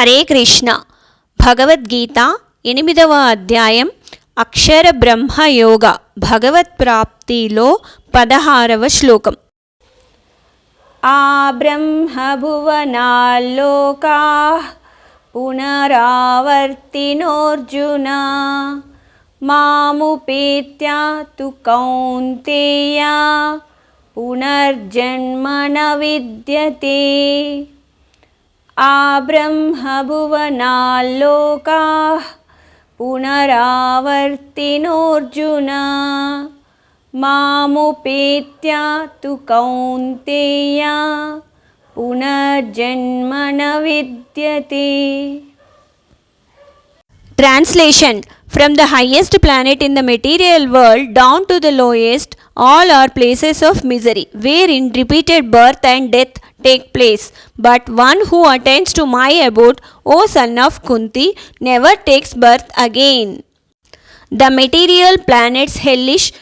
హరే కృష్ణ. భగవద్గీత ఎనిమిదవ అధ్యాయం అక్షర బ్రహ్మ యోగ. భగవత్ ప్రాప్తిలో పదహారవ శ్లోకం. ఆ బ్రహ్మభువనాల్లోకా పునరావర్తినోర్జున. మాముపేత్య తు కౌంతేయ. పునర్జన్మన విద్యతే. ఆ బ్రహ్మభువనాల్లోకాः పునరావర్తినోర్జున మాముపేత్య తు కౌంతేయ పునర్జన్మ న విద్యతే Translation From the highest planet in the material world down to the lowest, all are places of misery, wherein repeated birth and death take place. But one who attends to my abode, O son of Kunti, never takes birth again. The material planets hellish,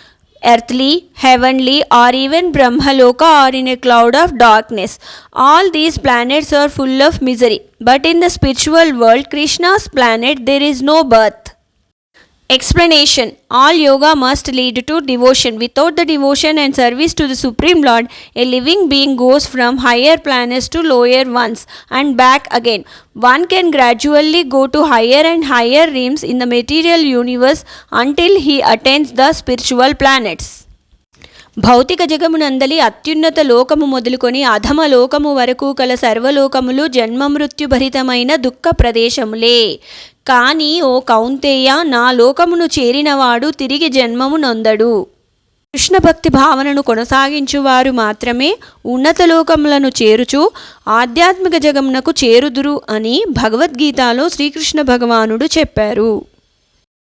earthly, heavenly, or even Brahmaloka are in a cloud of darkness. All these planets are full of misery. But in the spiritual world, Krishna's planet, there is no birth. Explanation All yoga must lead to devotion. Without the devotion and service to the Supreme Lord, a living being goes from higher planets to lower ones and back again. One can gradually go to higher and higher realms in the material universe until he attains the spiritual planets. భౌతిక జగమునందలి అత్యున్నత లోకము మొదలుకొని అధమ లోకము వరకు కల సర్వలోకములు జన్మమృత్యుభరితమైన దుఃఖ ప్రదేశములే కానీ ఓ కౌంతేయ నా లోకమును చేరినవాడు తిరిగి జన్మము నొందడు. కృష్ణ భక్తి భావనను కొనసాగించువారు మాత్రమే ఉన్నత లోకములను చేరుచు ఆధ్యాత్మిక జగమునకు చేరుదురు అని భగవద్గీతలో శ్రీకృష్ణ భగవానుడు చెప్పారు.